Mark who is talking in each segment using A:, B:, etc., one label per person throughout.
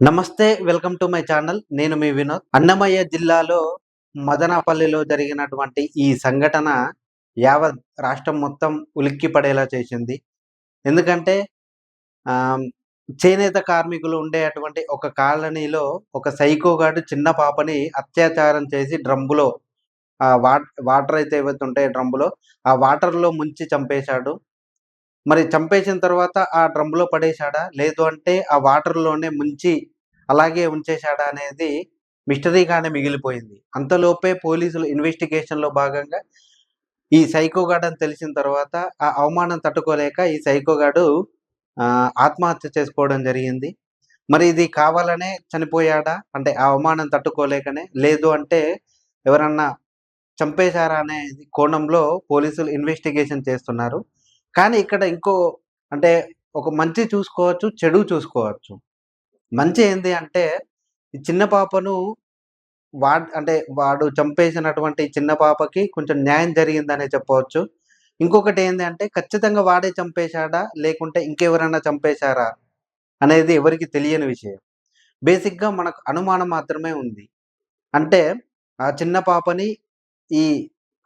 A: నమస్తే welcome to my channel. నేను మీ వినోద్. అన్నమయ్య జిల్లాలో మదనపల్లిలో జరిగినటువంటి ఈ సంఘటన యావత్ రాష్ట్రం మొత్తం ఉలిక్కి పడేలా చేసింది. ఎందుకంటే ఆ, చేనేత కార్మికులు ఉండేటువంటి ఒక కాలనీలో ఒక సైకోగాడు చిన్న పాపని అత్యాచారం చేసి డ్రమ్ములో ఆ వాటర్ అయితే ఏవైతే ఉంటాయో డ్రమ్ములో ఆ వాటర్లో ముంచి చంపేశాడు. మరి చంపేసిన తర్వాత ఆ డ్రమ్లో పడేశాడా? లేదు అంటే ఆ వాటర్లోనే ముంచి అలాగే ఉంచేశాడా అనేది మిస్టరీగానే మిగిలిపోయింది. అంతలోపే పోలీసులు ఇన్వెస్టిగేషన్లో భాగంగా ఈ సైకోగాడ్ అని తెలిసిన తర్వాత ఆ అవమానం తట్టుకోలేక ఈ సైకోగాడు ఆత్మహత్య చేసుకోవడం జరిగింది. మరి ఇది కావాలనే చనిపోయాడా? అంటే ఆ అవమానం తట్టుకోలేకనే లేదు అంటే ఎవరన్నా చంపేశారా అనే కోణంలో పోలీసులు ఇన్వెస్టిగేషన్ చేస్తున్నారు. కానీ ఇక్కడ ఇంకో అంటే ఒక మంచి చూసుకోవచ్చు చెడు చూసుకోవచ్చు. మంచి ఏంది అంటే ఈ చిన్న పాపను వాడు అంటే వాడు చంపేసినటువంటి చిన్న పాపకి కొంచెం న్యాయం జరిగిందనే చెప్పవచ్చు. ఇంకొకటి ఏంది అంటే ఖచ్చితంగా వాడే చంపేశాడా? లేకుంటే ఇంకెవరైనా చంపేశారా? అనేది ఎవరికి తెలియని విషయం. బేసిక్గా మనకు అనుమానం మాత్రమే ఉంది. అంటే ఆ చిన్న పాపని ఈ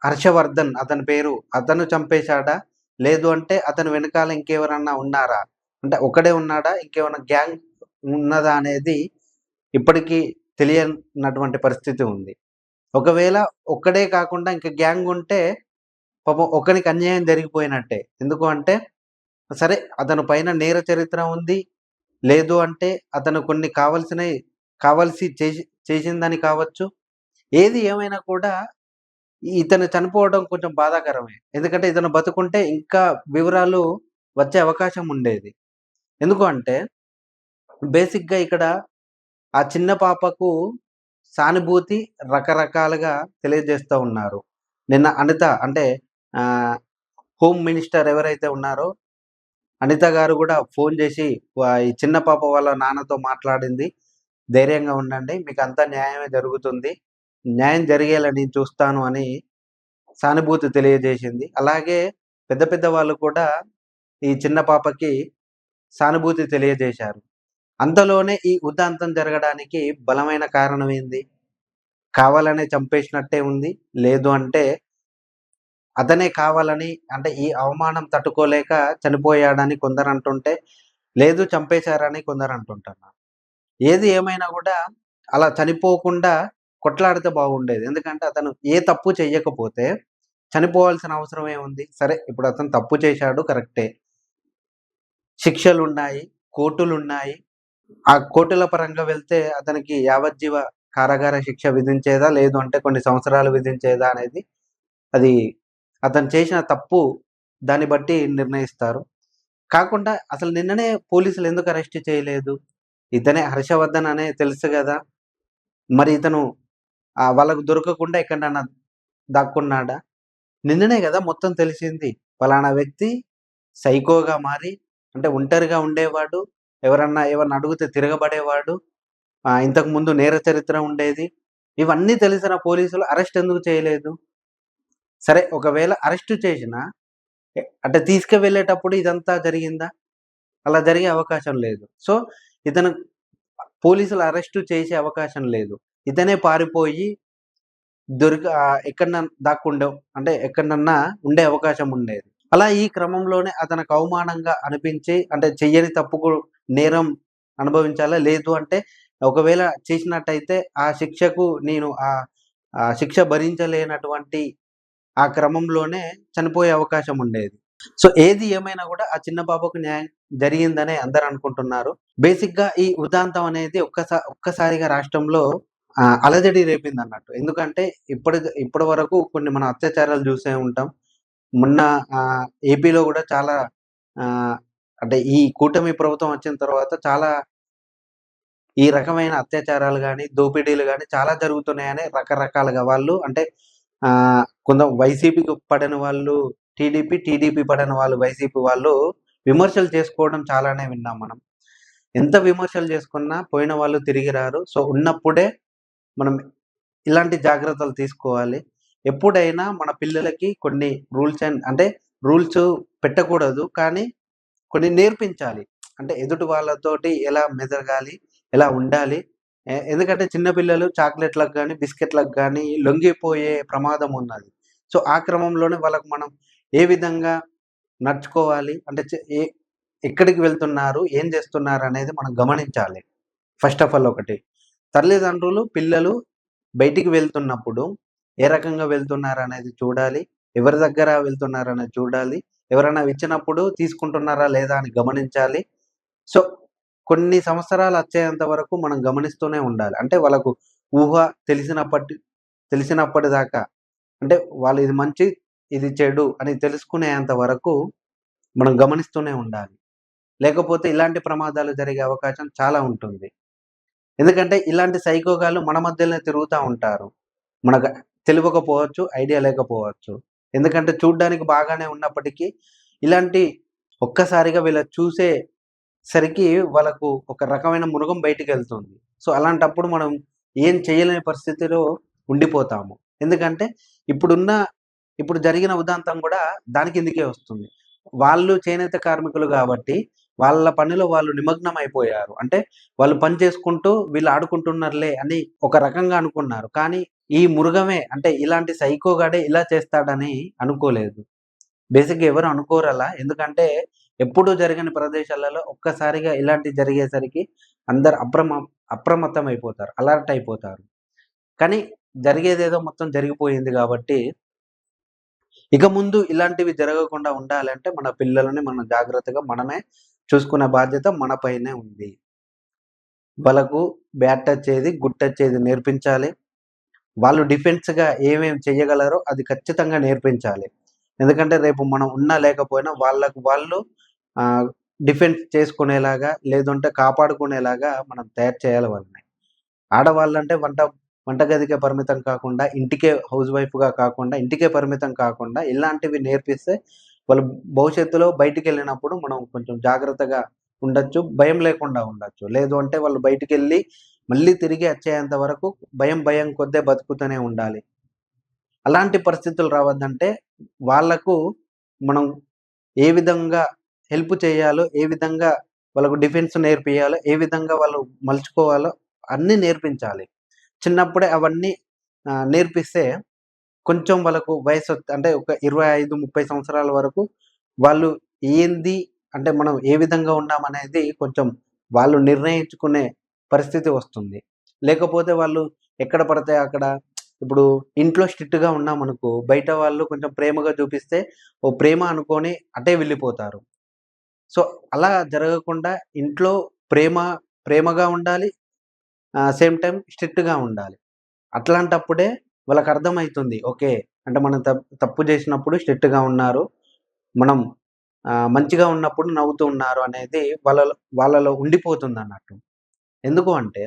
A: హర్షవర్ధన్ అతని పేరు అతను చంపేశాడా? లేదు అంటే అతని వెనకాల ఇంకెవరన్నా ఉన్నారా? అంటే ఒకడే ఉన్నాడా? ఇంకేమైనా గ్యాంగ్ ఉన్నదా అనేది ఇప్పటికీ తెలియనటువంటి పరిస్థితి ఉంది. ఒకవేళ ఒక్కడే కాకుండా ఇంకా గ్యాంగ్ ఉంటే పాపం ఒకరికి అన్యాయం జరిగిపోయినట్టే. ఎందుకు అంటే సరే అతను పైన నేర చరిత్ర ఉంది. లేదు అంటే అతను కొన్ని కావలసిన కావలసి చేసి చేసిందని కావచ్చు. ఏది ఏమైనా కూడా ఇతను చనిపోవడం కొంచెం బాధాకరమే. ఎందుకంటే ఇతను బతుకుంటే ఇంకా వివరాలు వచ్చే అవకాశం ఉండేది. ఎందుకు అంటే బేసిక్గా ఇక్కడ ఆ చిన్న పాపకు సానుభూతి రకరకాలుగా తెలియజేస్తూ ఉన్నారు. నిన్న అనిత అంటే ఆ, హోమ్ మినిస్టర్ ఎవరైతే ఉన్నారో అనిత గారు కూడా ఫోన్ చేసి ఈ చిన్న పాప వాళ్ళ నాన్నతో మాట్లాడింది. ధైర్యంగా ఉండండి. మీకు అంతా న్యాయమే జరుగుతుంది. న్యాయం జరిగేలా నేను చూస్తాను అని సానుభూతి తెలియజేసింది. అలాగే పెద్ద పెద్ద వాళ్ళు కూడా ఈ చిన్న పాపకి సానుభూతి తెలియజేశారు. అంతలోనే ఈ ఉదాంతం జరగడానికి బలమైన కారణం ఏంది? కావాలనే చంపేసినట్టే ఉంది. లేదు అంటే అతనే కావాలని అంటే ఈ అవమానం తట్టుకోలేక చనిపోయాడని కొందరు అంటుంటే లేదు చంపేశారని కొందరు అంటుంటున్నారు ఏది ఏమైనా కూడా అలా చనిపోకుండా కొట్లాడితే బాగుండేది. ఎందుకంటే అతను ఏ తప్పు చేయకపోతే చనిపోవాల్సిన అవసరం ఏముంది? సరే ఇప్పుడు అతను తప్పు చేశాడు కరెక్టే. శిక్షలు ఉన్నాయి కోర్టులు ఉన్నాయి ఆ కోర్టుల పరంగా వెళ్తే అతనికి యావజ్జీవ కారాగార శిక్ష విధించేదా? లేదు అంటే కొన్ని సంవత్సరాలు విధించేదా అనేది అది అతను చేసిన తప్పు దాన్ని బట్టి నిర్ణయిస్తారు. కాకుండా అసలు నిన్ననే పోలీసులు ఎందుకు అరెస్ట్ చేయలేదు? ఇతనే హర్షవర్ధన్ అనే తెలుసు కదా. మరి ఇతను వాళ్ళకు దొరకకుండా ఎక్కడన్నా దాక్కున్నాడా? నిన్ననే కదా మొత్తం తెలిసింది. ఫలానా వ్యక్తి సైకోగా మారి అంటే ఒంటరిగా ఉండేవాడు ఎవరన్నా ఏమన్నా అడిగితే తిరగబడేవాడు ఇంతకు ముందు నేర చరిత్ర ఉండేది. ఇవన్నీ తెలిసిన పోలీసులు అరెస్ట్ ఎందుకు చేయలేదు? సరే ఒకవేళ అరెస్ట్ చేసినా అంటే తీసుకువెళ్ళేటప్పుడు ఇదంతా జరిగిందా? అలా జరిగే అవకాశం లేదు. సో ఇతను పోలీసులు అరెస్ట్ చేసే అవకాశం లేదు. ఇతనే పారిపోయి దొరిక ఆ, ఎక్కడన్నా దాక్కుండే అంటే ఎక్కడన్నా ఉండే అవకాశం ఉండేది. అలా ఈ క్రమంలోనే అతనికి అవమానంగా అనిపించి అంటే చెయ్యని తప్పుకు నేరం అనుభవించాలా? లేదు అంటే ఒకవేళ చేసినట్టయితే ఆ శిక్షకు నేను ఆ శిక్ష భరించలేనటువంటి ఆ క్రమంలోనే చనిపోయే అవకాశం ఉండేది. సో ఏది ఏమైనా కూడా ఆ చిన్న బాబుకు న్యాయం జరిగిందనే అందరు అనుకుంటున్నారు. బేసిక్గా ఈ ఉదాంతం అనేది ఒక్కసారి ఒక్కసారిగా రాష్ట్రంలో అలజడి రేపింది అన్నట్టు ఎందుకంటే ఇప్పటి ఇప్పటి వరకు కొన్ని మన అత్యాచారాలు చూసే ఉంటాం. మొన్న ఆ, ఏపీలో కూడా చాలా ఆ, అంటే ఈ కూటమి ప్రభుత్వం వచ్చిన తర్వాత చాలా ఈ రకమైన అత్యాచారాలు కానీ దోపిడీలు కానీ చాలా జరుగుతున్నాయని రకరకాలుగా వాళ్ళు అంటే ఆ, కొంత వైసీపీకి పడిన వాళ్ళు టీడీపీ టీడీపీ పడిన వాళ్ళు వైసీపీ వాళ్ళు విమర్శలు చేసుకోవడం చాలానే విన్నాం మనం. ఎంత విమర్శలు చేసుకున్నా పోయిన వాళ్ళు తిరిగి రారు. సో ఉన్నప్పుడే మనం ఇలాంటి జాగ్రత్తలు తీసుకోవాలి. ఎప్పుడైనా మన పిల్లలకి కొన్ని రూల్స్ అండ్ అంటే రూల్స్ పెట్టకూడదు. కానీ కొన్ని నేర్పించాలి. అంటే ఎదుటి వాళ్ళతోటి ఎలా మెదగాలి ఎలా ఉండాలి. ఎందుకంటే చిన్నపిల్లలు చాక్లెట్లకు కానీ బిస్కెట్లకు కానీ లొంగిపోయే ప్రమాదం ఉన్నది. సో ఆ క్రమంలోనే వాళ్ళకు మనం ఏ విధంగా నడుచుకోవాలి? అంటే ఏ ఎక్కడికి వెళ్తున్నారు? ఏం చేస్తున్నారు? అనేది మనం గమనించాలి. ఫస్ట్ ఆఫ్ ఆల్ ఒకటి. తల్లిదండ్రులు పిల్లలు బయటికి వెళ్తున్నప్పుడు ఏ రకంగా వెళ్తున్నారు అనేది చూడాలి. ఎవరి దగ్గర వెళ్తున్నారు అనేది చూడాలి. ఎవరైనా ఇచ్చినప్పుడు తీసుకుంటున్నారా లేదా అని గమనించాలి. సో కొన్ని సంవత్సరాలు వచ్చేంత వరకు మనం గమనిస్తూనే ఉండాలి. అంటే వాళ్ళకు ఊహ తెలిసినప్పటి తెలిసినప్పటి దాకా అంటే వాళ్ళు ఇది మంచి ఇది చెడు అని తెలుసుకునేంత వరకు మనం గమనిస్తూనే ఉండాలి. లేకపోతే ఇలాంటి ప్రమాదాలు జరిగే అవకాశం చాలా ఉంటుంది. ఎందుకంటే ఇలాంటి సైకోగాలు మన మధ్యలోనే తిరుగుతూ ఉంటారు. మనకు తెలియకపోవచ్చు ఐడియా లేకపోవచ్చు. ఎందుకంటే చూడ్డానికి బాగానే ఉన్నప్పటికీ ఇలాంటి ఒక్కసారిగా వీళ్ళ చూసే సరికి వాళ్ళకు ఒక రకమైన మృగం బయటికి వెళ్తుంది. సో అలాంటప్పుడు మనం ఏం చేయలేని పరిస్థితిలో ఉండిపోతాము. ఎందుకంటే ఇప్పుడున్న ఇప్పుడు జరిగిన ఉదాంతం కూడా దాని కిందకే వస్తుంది? వాళ్ళు చేనేత కార్మికులు కాబట్టి వాళ్ళ పనిలో వాళ్ళు నిమగ్నం అయిపోయారు అంటే వాళ్ళు పని చేసుకుంటూ వీళ్ళు ఆడుకుంటున్నారులే అని ఒక రకంగా అనుకున్నారు. కానీ ఈ మృగమే అంటే ఇలాంటి సైకోగాడే ఇలా చేస్తాడని అనుకోలేదు. బేసిక్గా ఎవరు అనుకోరలా. ఎందుకంటే ఎప్పుడూ జరిగిన ప్రదేశాలలో ఒక్కసారిగా ఇలాంటి జరిగేసరికి అందరు అప్రమ అప్రమత్తం అయిపోతారు అలర్ట్ అయిపోతారు కానీ జరిగేదేదో మొత్తం జరిగిపోయింది కాబట్టి ఇక ముందు ఇలాంటివి జరగకుండా ఉండాలంటే మన పిల్లలని మనం జాగ్రత్తగా మనమే చూసుకునే బాధ్యత మన పైనే ఉంది. వాళ్ళకు బ్యాట్ టచ్ ఏది గుడ్ టచ్ ఏది నేర్పించాలి. వాళ్ళు డిఫెన్స్గా ఏమేమి చేయగలరో అది ఖచ్చితంగా నేర్పించాలి. ఎందుకంటే రేపు మనం ఉన్నా లేకపోయినా వాళ్ళకు వాళ్ళు డిఫెన్స్ చేసుకునేలాగా లేదంటే కాపాడుకునేలాగా మనం తయారు చేయాలి వాళ్ళని. ఆడవాళ్ళంటే వంట వంటగదికే పరిమితం కాకుండా ఇంటికే హౌస్ వైఫ్గా కాకుండా ఇంటికే పరిమితం కాకుండా ఇలాంటివి నేర్పిస్తే వాళ్ళు భవిష్యత్తులో బయటికి వెళ్ళినప్పుడు మనం కొంచెం జాగ్రత్తగా ఉండొచ్చు భయం లేకుండా ఉండొచ్చు. లేదు అంటే వాళ్ళు బయటికి వెళ్ళి మళ్ళీ తిరిగి వచ్చేంత వరకు భయం భయం కొద్దే బతుకుతూనే ఉండాలి. అలాంటి పరిస్థితులు రావద్దంటే వాళ్ళకు మనం ఏ విధంగా హెల్ప్ చేయాలో ఏ విధంగా వాళ్ళకు డిఫెన్స్ నేర్పించాలో ఏ విధంగా వాళ్ళు మలుచుకోవాలో అన్నీ నేర్పించాలి. చిన్నప్పుడే అవన్నీ నేర్పిస్తే కొంచెం వాళ్ళకు వయసు అంటే ఒక ఇరవై ఐదు ముప్పై సంవత్సరాల వరకు వాళ్ళు ఏంది అంటే మనం ఏ విధంగా ఉన్నామనేది కొంచెం వాళ్ళు నిర్ణయించుకునే పరిస్థితి వస్తుంది. లేకపోతే వాళ్ళు ఎక్కడ పడితే అక్కడ ఇప్పుడు ఇంట్లో స్ట్రిక్ట్గా ఉన్నామనుకో బయట వాళ్ళు కొంచెం ప్రేమగా చూపిస్తే ఓ ప్రేమ అనుకొని అటే వెళ్ళిపోతారు. సో అలా జరగకుండా ఇంట్లో ప్రేమ ప్రేమగా ఉండాలి సేమ్ టైం స్ట్రిక్ట్గా ఉండాలి. అట్లాంటప్పుడే వాళ్ళకి అర్థమవుతుంది ఓకే. అంటే మనం తప్పు తప్పు చేసినప్పుడు స్ట్రిక్ట్గా ఉన్నారు. మనం ఆ, మంచిగా ఉన్నప్పుడు నవ్వుతూ ఉన్నారు అనేది వాళ్ళ వాళ్ళలో ఉండిపోతుంది అన్నట్టు ఎందుకు అంటే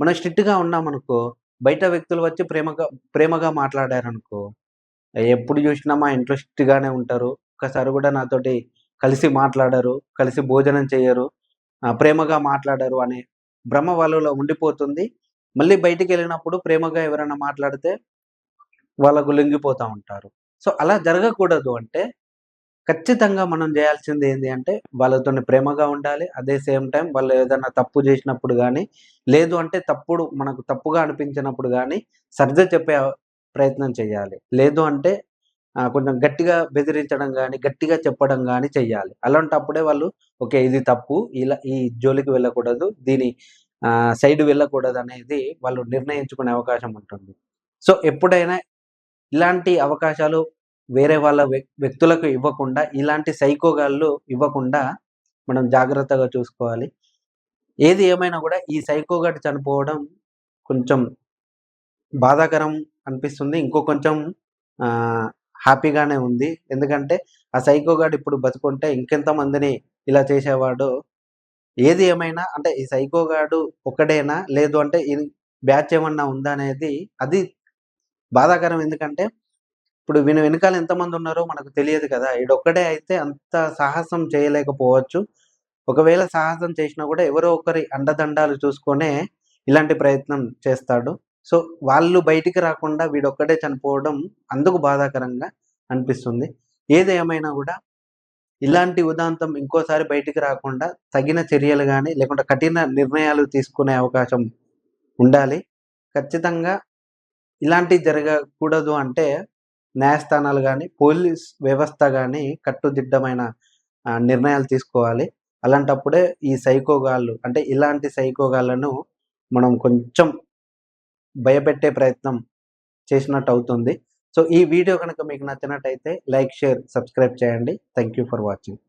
A: మనం స్ట్రిక్ట్గా ఉన్నామనుకో బయట వ్యక్తులు వచ్చి ప్రేమగా ప్రేమగా మాట్లాడారనుకో ఎప్పుడు చూసినా మా ఇంట్లో స్ట్రిక్ట్గానే ఉంటారు. ఒకసారి కూడా నాతోటి కలిసి మాట్లాడరు కలిసి భోజనం చేయరు ఆ, ప్రేమగా మాట్లాడరు అనే భ్రమ వాళ్ళలో ఉండిపోతుంది. మళ్ళీ బయటికి వెళ్ళినప్పుడు ప్రేమగా ఎవరైనా మాట్లాడితే వాళ్ళకు లొంగిపోతూ ఉంటారు. సో అలా జరగకూడదు అంటే ఖచ్చితంగా మనం చేయాల్సింది ఏంటి అంటే వాళ్ళతో ప్రేమగా ఉండాలి. అదే సేమ్ టైం వాళ్ళు ఏదైనా తప్పు చేసినప్పుడు కానీ లేదు అంటే తప్పుడు మనకు తప్పుగా అనిపించినప్పుడు కానీ సర్ది చెప్పే ప్రయత్నం చేయాలి. లేదు అంటే కొంచెం గట్టిగా బెదిరించడం కానీ గట్టిగా చెప్పడం కానీ చెయ్యాలి అలాంటప్పుడే వాళ్ళు ఓకే ఇది తప్పు ఇలా ఈ జోలికి వెళ్ళకూడదు దీని సైడ్ వెళ్ళకూడదు అనేది వాళ్ళు నిర్ణయించుకునే అవకాశం ఉంటుంది. సో ఎప్పుడైనా ఇలాంటి అవకాశాలు వేరే వాళ్ళ వ్యక్- వ్యక్తులకు ఇవ్వకుండా ఇలాంటి సైకోగాళ్ళు ఇవ్వకుండా మనం జాగ్రత్తగా చూసుకోవాలి. ఏది ఏమైనా కూడా ఈ సైకోగాడు చనిపోవడం కొంచెం బాధాకరం అనిపిస్తుంది. ఇంకో కొంచెం ఆ, హ్యాపీగానే ఉంది. ఎందుకంటే ఆ సైకోగాడు ఇప్పుడు బతుకుంటే ఇంకెంత మందిని ఇలా చేసేవాడు ఏది ఏమైనా అంటే ఈ సైకోగాడు ఒక్కడేనా లేదు అంటే ఇది బ్యాచ్ ఏమన్నా ఉందా అనేది అది బాధాకరం. ఎందుకంటే ఇప్పుడు వీని వెనకాల ఎంతమంది ఉన్నారో మనకు తెలియదు కదా. ఈడొక్కడే అయితే అంత సాహసం చేయలేకపోవచ్చు. ఒకవేళ సాహసం చేసినా కూడా ఎవరో ఒకరి అండదండాలు చూసుకొనే ఇలాంటి ప్రయత్నం చేస్తాడు. సో వాళ్ళు బయటికి రాకుండా వీడొక్కడే చనిపోవడం అందుకు బాధాకరంగా అనిపిస్తుంది. ఏది ఏమైనా కూడా ఇలాంటి ఉదాంతం ఇంకోసారి బయటికి రాకుండా తగిన చర్యలు కానీ లేకుంటే కఠిన నిర్ణయాలు తీసుకునే అవకాశం ఉండాలి. ఖచ్చితంగా ఇలాంటివి జరగకూడదు అంటే న్యాయస్థానాలు కానీ పోలీస్ వ్యవస్థ కానీ కట్టుదిట్టమైన నిర్ణయాలు తీసుకోవాలి. అలాంటప్పుడే ఈ సైకోగాళ్ళు అంటే ఇలాంటి సైకోగాళ్ళను మనం కొంచెం భయపెట్టే ప్రయత్నం చేసినట్టు అవుతుంది సో, ఈ వీడియో గనక మీకు నచ్చినట్టయితే లైక్, షేర్, సబ్స్క్రైబ్ చేయండి. Thank you for watching.